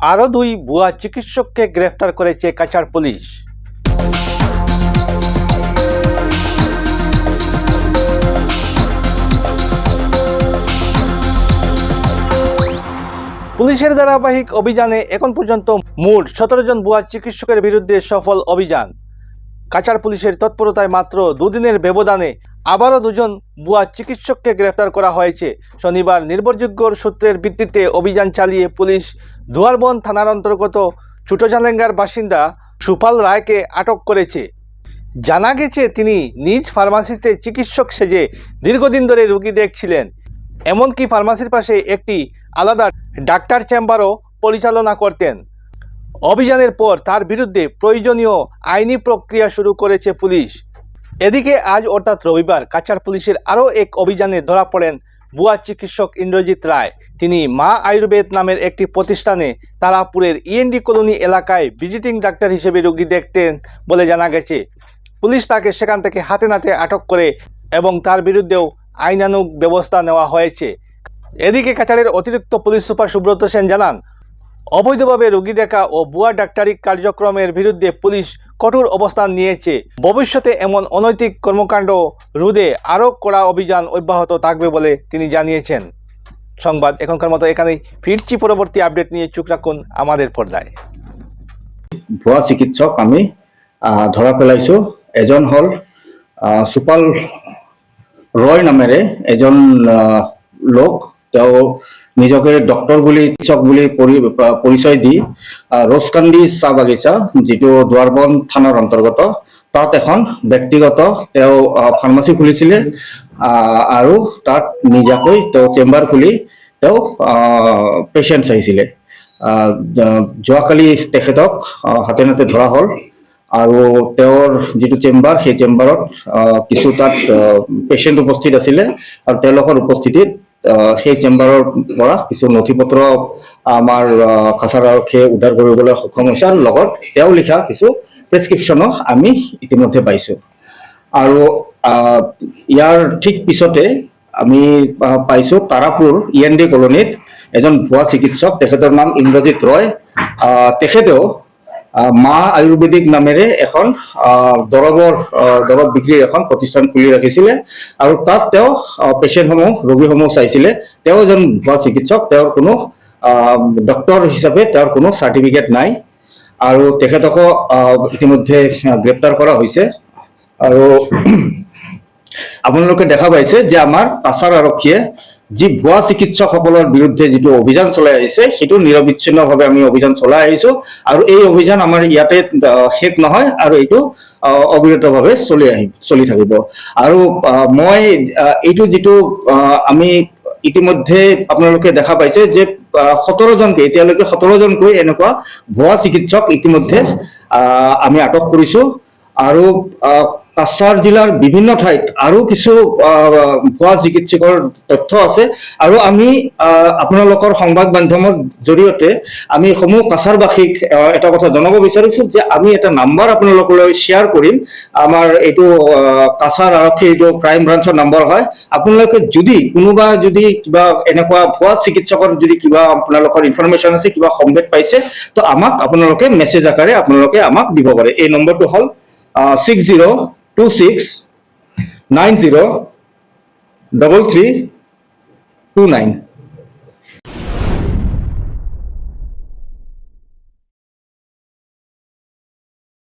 আরও দুই ভুয়া চিকিৎসককে গ্রেফতার করেছে কাছাড় পুলিশ। পুলিশের ধারাবাহিক অভিযানে এখন পর্যন্ত মোট সতেরো জন ভুয়া চিকিৎসকের বিরুদ্ধে সফল অভিযান। কাছাড় পুলিশের তৎপরতায় মাত্র দুদিনের ব্যবধানে আবারও দুজন বুয়া চিকিৎসককে গ্রেফতার করা হয়েছে। শনিবার নির্ভরযোগ্য সূত্রের ভিত্তিতে অভিযান চালিয়ে পুলিশ দুয়ারবন থানার অন্তর্গত ছোটজালেঙ্গার বাসিন্দা সুপাল রায়কে আটক করেছে। জানা গেছে, তিনি নিজ ফার্মাসিতে চিকিৎসক সেজে দীর্ঘদিন ধরে রুগী দেখছিলেন। এমনকি ফার্মাসির পাশে একটি আলাদা ডাক্তার চেম্বারও পরিচালনা করতেন। অভিযানের পর তার বিরুদ্ধে প্রয়োজনীয় আইনি প্রক্রিয়া শুরু করেছে পুলিশ। এদিকে আজ অর্থাৎ রবিবার কাছাড় পুলিশের আরও এক অভিযানে ধরা পড়েন বুয়া চিকিৎসক ইন্দ্রজিৎ রায়। তিনি মা আয়ুর্বেদ নামের একটি প্রতিষ্ঠানে তারাপুরের ইএনডি কলোনি এলাকায় ভিজিটিং ডাক্তার হিসেবে রোগী দেখতেন বলে জানা গেছে। পুলিশ তাকে সেখান থেকে হাতে নাতে আটক করে এবং তার বিরুদ্ধেও আইনানুগ ব্যবস্থা নেওয়া হয়েছে। এদিকে কাছাড়ের অতিরিক্ত পুলিশ সুপার সুব্রত সেন জানান, অবৈধভাবে রোগী দেখা ও বুয়া ডাক্তারি কার্যক্রমের বিরুদ্ধে পুলিশ কঠোর অবস্থান নিয়েছে। ভবিষ্যতে এমন অনৈতিক কর্মকাণ্ড রোধে আরও কড়া অভিযান অব্যাহত থাকবে বলে তিনি জানিয়েছেন। সংবাদ এখনকার মতো এখানেই। ফিরছি পরবর্তী আপডেট নিয়ে। চোখ রাখুন আমাদের পর্দায়। ভুয়া চিকিৎসক আমি ধৰা পেলাইছো। এজন হ'ল সুপাল ৰয় নামেৰে এজন লোক। তেওঁ নিজকে ডক্তৰ বুলি, চিকিৎসক বুলি পৰি- পৰিচয় দি ৰ'জকান্দি চাহ বাগিচা, যিটো দুৱাৰবন থানাৰ অন্তৰ্গত, তাত এখন ব্যক্তিগত তেওঁ ফাৰ্মাচী খুলিছিলে আৰু তাত নিজাকৈ তেওঁ চেম্বাৰ খুলি তেওঁ পেচেণ্ট চাইছিলে যোৱাকালি তেখেতক হাতে নাতে ধৰা হ'ল, আৰু তেওঁৰ যিটো চেম্বাৰ, সেই চেম্বাৰত কিছু তাত পেচেণ্ট উপস্থিত আছিলে, আৰু তেওঁলোকৰ উপস্থিতিত সেই চেম্বাৰৰ পৰা কিছু নথি পত্ৰ আমাৰ আহ, কাছাৰ আৰক্ষীয়ে উদ্ধাৰ কৰিবলৈ সক্ষম হৈছে আৰু লগত তেওঁ লিখা কিছু প্ৰেছক্ৰিপশ্যনো আমি ইতিমধ্যে পাইছোঁ। আৰু ইয়াৰ ঠিক পিছতে আমি পাইছো তাৰাপুৰ ই এন ডি কলনীত এজন ভুৱা চিকিৎসক তেখেতৰ নাম ইন্দ্ৰজিৎ ৰয়। তেখেতেও মা আয়ুৰ্বেদিক নামেৰে এখন দৰৱৰ দৰৱ বিক্ৰীৰ এখন প্ৰতিষ্ঠান খুলি ৰাখিছিলে আৰু তাত তেওঁ পেচেণ্টসমূহ, ৰোগীসমূহ চাইছিলে। তেওঁ এজন ভুৱা চিকিৎসক, তেওঁৰ কোনো ডক্তৰ হিচাপে তেওঁৰ কোনো চাৰ্টিফিকেট নাই। আৰু তেখেতকো ইতিমধ্যে গ্ৰেপ্তাৰ কৰা হৈছে। আৰু আপোনালোকে দেখা পাইছে যে আমাৰ কাছাৰ আৰক্ষীয়ে যি ভুৱা চিকিৎসকসকলৰ বিৰুদ্ধে যিটো অভিযান চলাই আহিছে, সেইটো নিৰবিচ্ছিন্নভাৱে আমি অভিযান চলাই আহিছো আৰু এই অভিযান আমাৰ ইয়াতে শেষ নহয় আৰু এইটো অবিৰতভাৱে চলি আহিব চলি থাকিব। আৰু মই এইটো যিটো আমি ইতিমধ্যে আপোনালোকে দেখা পাইছে যে সোতৰ জনকে, এতিয়ালৈকে সোতৰ জনকৈ এনেকুৱা ভুৱা চিকিৎসক ইতিমধ্যে আমি আটক কৰিছো। আৰু কাছাৰ জিলাৰ বিভিন্ন ঠাইত আৰু কিছু ভুৱা চিকিৎসকৰ তথ্য আছে। আৰু আমি আপোনালোকৰ সংবাদ মাধ্যমৰ জৰিয়তে আমি সমূহ কাছাৰবাসীক এটা কথা জনাব বিচাৰিছো যে আমি এটা নাম্বাৰ আপোনালোকলৈ শ্বেয়াৰ কৰিম। আমাৰ এইটো কাছাৰ আৰক্ষী এইটো ক্ৰাইম ব্ৰাঞ্চৰ নাম্বাৰ হয়। আপোনালোকে যদি কোনোবা যদি কিবা এনেকুৱা ভুৱা চিকিৎসকৰ যদি কিবা আপোনালোকৰ ইনফৰমেশ্যন আছে, কিবা সম্ভেদ পাইছে, তো আমাক আপোনালোকে মেছেজ আকাৰে আপোনালোকে আমাক দিব পাৰে। এই নম্বৰটো হ'ল six zero' two six nine zero' double three two nine